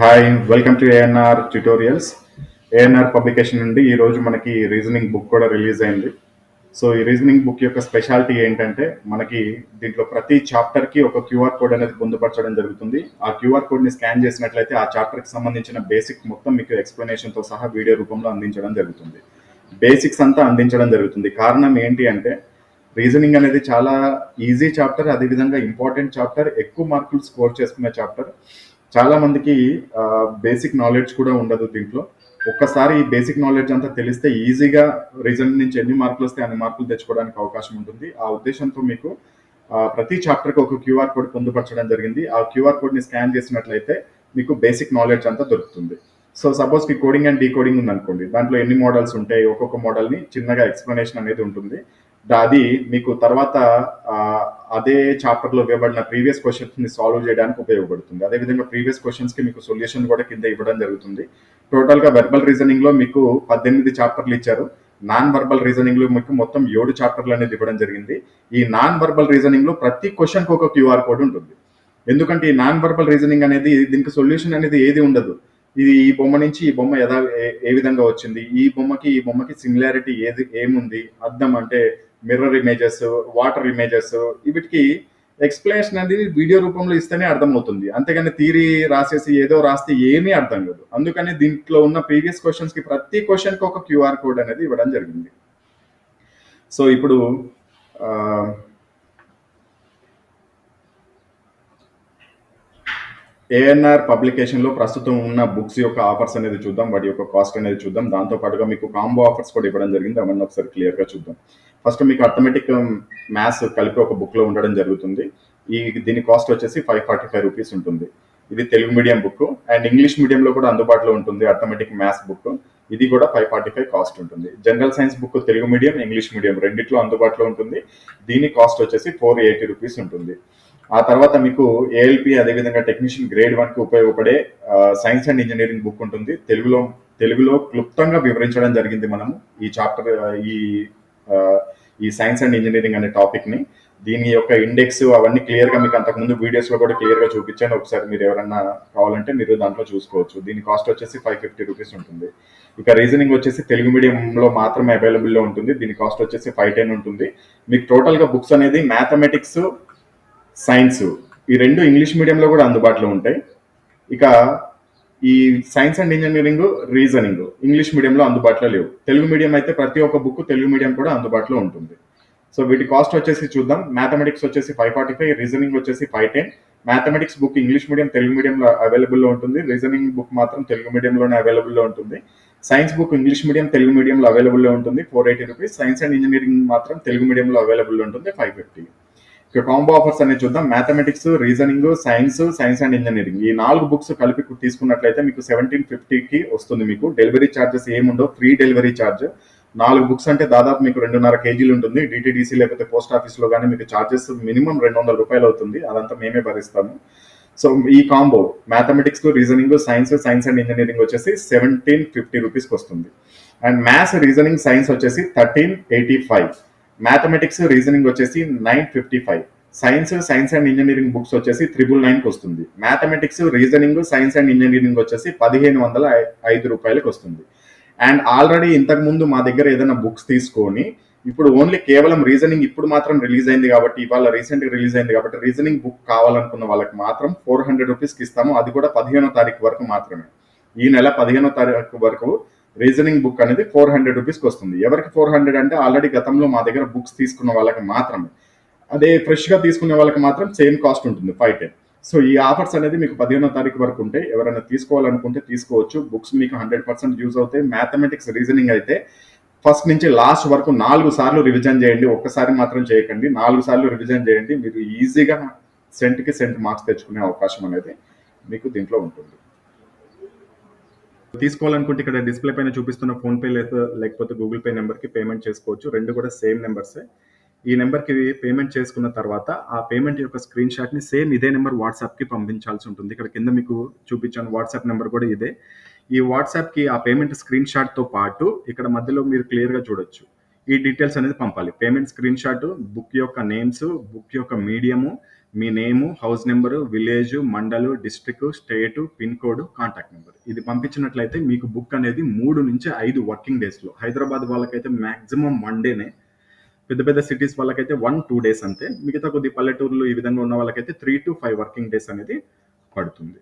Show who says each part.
Speaker 1: Hi welcome to ANR tutorials ANR publication నుండి ఈరోజు మనకి రీజనింగ్ బుక్ కూడా రిలీజ్ అయింది. సో ఈ రీజనింగ్ బుక్ యొక్క స్పెషాలిటీ ఏంటంటే మనకి దీంట్లో ప్రతి చాప్టర్కి ఒక క్యూఆర్ కోడ్ అనేది పొందుపరచడం జరుగుతుంది. ఆ క్యూఆర్ కోడ్ని స్కాన్ చేసినట్లయితే ఆ చాప్టర్కి సంబంధించిన బేసిక్ మొత్తం మీకు ఎక్స్ప్లెనేషన్తో సహా వీడియో రూపంలో అందించడం జరుగుతుంది. బేసిక్స్ అంతా అందించడం జరుగుతుంది. కారణం ఏంటి అంటే రీజనింగ్ అనేది చాలా ఈజీ చాప్టర్ అదేవిధంగా ఇంపార్టెంట్ చాప్టర్ ఎక్కువ మార్కులు స్కోర్ చేసుకునే చాప్టర్ చాలా మందికి బేసిక్ నాలెడ్జ్ కూడా ఉండదు దీంట్లో. ఒక్కసారి ఈ బేసిక్ నాలెడ్జ్ అంతా తెలిస్తే ఈజీగా రీజన్ నుంచి ఎన్ని మార్కులు వస్తే అన్ని మార్కులు తెచ్చుకోవడానికి అవకాశం ఉంటుంది. ఆ ఉద్దేశంతో మీకు ప్రతి చాప్టర్కి ఒక క్యూఆర్ కోడ్ పొందుపరచడం జరిగింది. ఆ క్యూఆర్ కోడ్ని స్కాన్ చేసినట్లయితే మీకు బేసిక్ నాలెడ్జ్ అంతా దొరుకుతుంది. సో సపోజ్కి కోడింగ్ అండ్ డీకోడింగ్ ఉంది అనుకోండి దాంట్లో ఎన్ని మోడల్స్ ఉంటాయి ఒక్కొక్క మోడల్ని చిన్నగా ఎక్స్ప్లెనేషన్ అనేది ఉంటుంది. దా- అది మీకు తర్వాత అదే చాప్టర్లో ఇవ్వబడిన ప్రీవియస్ క్వశ్చన్స్ని సాల్వ్ చేయడానికి ఉపయోగపడుతుంది. అదేవిధంగా ప్రీవియస్ క్వశ్చన్స్కి మీకు సొల్యూషన్ కూడా కింద ఇవ్వడం జరుగుతుంది. టోటల్గా వెర్బల్ రీజనింగ్లో మీకు పద్దెనిమిది చాప్టర్లు ఇచ్చారు. నాన్ వర్బల్ రీజనింగ్లో మీకు మొత్తం ఏడు చాప్టర్లు అనేది ఇవ్వడం జరిగింది. ఈ నాన్ వర్బల్ రీజనింగ్లో ప్రతి క్వశ్చన్కి ఒక క్యూఆర్ కోడ్ ఉంటుంది. ఎందుకంటే ఈ నాన్ వర్బల్ రీజనింగ్ అనేది దీనికి సొల్యూషన్ అనేది ఏది ఉండదు. ఇది ఈ బొమ్మ నుంచి ఈ బొమ్మ యథా ఏ- ఏ విధంగా వచ్చింది? ఈ బొమ్మకి ఈ బొమ్మకి సిమిలారిటీ ఏది ఏముంది? అర్థం అంటే మిర్రర్ ఇమేజెస్ వాటర్ ఇమేజెస్ వీటికి ఎక్స్ప్లెనేషన్ అనేది వీడియో రూపంలో ఇస్తేనే అర్థమవుతుంది. అంతేగాని థీరీ రాసేసి ఏదో రాస్తే ఏమీ అర్థం కాదు. అందుకని దీంట్లో ఉన్న ప్రీవియస్ క్వశ్చన్స్కి ప్రతి క్వశ్చన్కి ఒక క్యూఆర్ కోడ్ అనేది ఇవ్వడం జరిగింది. సో ఇప్పుడు ఏఎన్ఆర్ పబ్లికేషన్లో ప్రస్తుతం ఉన్న బుక్స్ యొక్క ఆఫర్స్ అనేది చూద్దాం వాటి యొక్క కాస్ట్ అనేది చూద్దాం. దాంతో పాటుగా మీకు కాంబో ఆఫర్స్ కూడా ఇవ్వడం జరిగింది. అవన్నీ ఒకసారి క్లియర్గా చూద్దాం. ఫస్ట్ మీకు అథమెటిక్ మ్యాథ్స్ um, కలిపి ఒక బుక్లో ఉండడం జరుగుతుంది. ఈ దీని కాస్ట్ వచ్చేసి ఫైవ్ ఫార్టీ ఫైవ్ రూపీస్ ఉంటుంది. ఇది Telugu medium book and English medium లో కూడా అందుబాటులో ఉంటుంది అథమెటిక్ మ్యాథ్స్ బుక్ ఇది కూడా ఫైవ్ ఫార్టీ ఫైవ్ కాస్ట్ ఉంటుంది. General science book Telugu medium English medium రెండిట్లో అందుబాటులో ఉంటుంది. దీని కాస్ట్ వచ్చేసి ఫోర్ ఎయిటీ రూపీస్ ఉంటుంది. ఆ తర్వాత మీకు ఏఎల్పి అదేవిధంగా టెక్నీషియన్ గ్రేడ్ వన్కి ఉపయోగపడే సైన్స్ అండ్ ఇంజనీరింగ్ బుక్ ఉంటుంది. తెలుగులో తెలుగులో క్లుప్తంగా వివరించడం జరిగింది మనము ఈ చాప్టర్ ఈ ఈ సైన్స్ అండ్ ఇంజనీరింగ్ అనే టాపిక్ని. దీని యొక్క ఇండెక్స్ అవన్నీ క్లియర్గా మీకు అంతకుముందు వీడియోస్లో కూడా క్లియర్గా చూపించాను. ఒకసారి మీరు ఎవరన్నా కావాలంటే మీరు దాంట్లో చూసుకోవచ్చు. దీని కాస్ట్ వచ్చేసి ఫైవ్ ఫిఫ్టీ రూపీస్ ఉంటుంది. ఇక రీజనింగ్ వచ్చేసి తెలుగు మీడియం లో మాత్రమే అవైలబుల్లో ఉంటుంది. దీని కాస్ట్ వచ్చేసి ఫైవ్ టెన్ ఉంటుంది. మీకు టోటల్గా బుక్స్ అనేది మ్యాథమెటిక్స్ సైన్స్. ఈ రెండు ఇంగ్లీష్ మీడియంలో కూడా అందుబాటులో ఉంటాయి. ఇక ఈ science and engineering reasoning English మీడియంలో అందుబాటులో లేవు. తెలుగు మీడియం అయితే ప్రతి ఒక్క బుక్ తెలుగు మీడియం కూడా అందుబాటులో ఉంటుంది. సో వీటి కాస్ట్ వచ్చేసి చూద్దాం. మ్యాథమెటిక్స్ వచ్చేసి ఫైవ్ ఫార్టీ ఫైవ్ రీజనింగ్ వచ్చేసి five ten mathematics book English medium Telugu మీడియంలో అవైలబుల్లో ఉంటుంది. రీజనింగ్ బుక్ మాత్రం తెలుగు మీడియంలోనే అవైలబుల్లో ఉంటుంది. Science book English medium Telugu మీడియంలో అవైలబుల్లో ఉంటుంది. Four eighty rupees science and engineering మాత్రం తెలుగు మీడియంలో అవైలబుల్లో ఉంటుంది. ఫైవ్ ఫిఫ్టీ కాంబో ఆఫర్స్ అనేది చూద్దాం. Mathematics reasoning science science and engineering ఈ నాలుగు బుక్స్ కలిపి తీసుకున్నట్లయితే మీకు సెవెంటీన్ ఫిఫ్టీకి వస్తుంది మీకు. డెలివరీ ఛార్జెస్ ఏముండవు? ఫ్రీ డెలివరీ ఛార్జ్ నాలుగు బుక్స్ అంటే దాదాపు మీకు రెండున్నర కేజీలు ఉంటుంది. డిటీడీసీ లేకపోతే పోస్ట్ ఆఫీస్లో కానీ మీకు ఛార్జెస్ మినిమం రెండు వందల రూపాయలు అవుతుంది. అదంతా మేమే భరిస్తాము. సో ఈ combo mathematics reasoning science science and engineering వచ్చేసి సెవెంటీన్ ఫిఫ్టీ రూపీస్కి వస్తుంది. అండ్ మ్యాథ్స్ రీజనింగ్ సైన్స్ వచ్చేసి thirteen eighty five mathematics reasoning వచ్చేసి nine fifty five science science and engineering books వచ్చేసి త్రిబుల్ నైన్కి వస్తుంది. Mathematics reasoning science and engineering వచ్చేసి పదిహేను వందల ఐదు రూపాయలకు వస్తుంది. అండ్ ఆల్రెడీ ఇంతకుముందు మా దగ్గర ఏదైనా బుక్స్ తీసుకొని ఇప్పుడు ఓన్లీ కేవలం రీజనింగ్ ఇప్పుడు మాత్రం రిలీజ్ అయింది కాబట్టి ఇవాళ రీసెంట్గా రిలీజ్ అయింది కాబట్టి రీజనింగ్ బుక్ కావాలనుకున్న వాళ్ళకి మాత్రం ఫోర్ హండ్రెడ్ రూపీస్కి ఇస్తాము. అది కూడా పదిహేనో తారీఖు వరకు మాత్రమే. ఈ నెల పదిహేనో తారీఖు వరకు రీజనింగ్ బుక్ అనేది ఫోర్ హండ్రెడ్ రూపీస్కి వస్తుంది. ఎవరికి ఫోర్ హండ్రెడ్ అంటే ఆల్రెడీ గతంలో మా దగ్గర బుక్స్ తీసుకున్న వాళ్ళకి మాత్రమే. అదే ఫ్రెష్గా తీసుకునే వాళ్ళకి మాత్రం సేమ్ కాస్ట్ ఉంటుంది ఫైవ్ టెన్. సో ఈ ఆఫర్స్ అనేది మీకు పదిహేనో తారీఖు వరకు ఉంటే ఎవరైనా తీసుకోవాలనుకుంటే తీసుకోవచ్చు. బుక్స్ మీకు హండ్రెడ్ పర్సెంట్ యూజ్ అవుతాయి. మ్యాథమెటిక్స్ రీజనింగ్ అయితే ఫస్ట్ నుంచి లాస్ట్ వరకు నాలుగు సార్లు రివిజన్ చేయండి. ఒక్కసారి మాత్రం చేయకండి. నాలుగు సార్లు రివిజన్ చేయండి. మీరు ఈజీగా సెంట్కి సెంట్ మార్క్స్ తెచ్చుకునే అవకాశం అనేది మీకు దీంట్లో ఉంటుంది. తీసుకోవాలనుకుంటే ఇక్కడ డిస్ప్లే పైన చూపిస్తున్న ఫోన్ పే లేదా లేకపోతే గూగుల్ పే నెంబర్కి పేమెంట్ చేసుకోవచ్చు. రెండు కూడా సేమ్ నెంబర్సే. ఈ నెంబర్కి పేమెంట్ చేసుకున్న తర్వాత ఆ పేమెంట్ యొక్క స్క్రీన్ షాట్ని సేమ్ ఇదే నెంబర్ వాట్సాప్కి పంపించాల్సి ఉంటుంది. ఇక్కడ కింద మీకు చూపించాను వాట్సాప్ నెంబర్ కూడా ఇదే. ఈ వాట్సాప్కి ఆ పేమెంట్ స్క్రీన్ షాట్తో పాటు ఇక్కడ మధ్యలో మీరు క్లియర్గా చూడొచ్చు. ఈ డీటెయిల్స్ అనేది పంపాలి. పేమెంట్ స్క్రీన్ షాట్ బుక్ యొక్క నేమ్స్ బుక్ యొక్క మీడియము మీ name house number village mandal district state pin code contact number. ఇది పంపించినట్లయితే మీకు బుక్ అనేది మూడు నుంచి ఐదు వర్కింగ్ డేస్లో. హైదరాబాద్ వాళ్ళకైతే మ్యాక్సిమం వన్ డేనే పెద్ద పెద్ద సిటీస్ వాళ్ళకైతే వన్ టూ డేస్ అంతే. మిగతా కొద్ది పల్లెటూర్లు ఈ విధంగా ఉన్న వాళ్ళకైతే three to five working days అనేది పడుతుంది.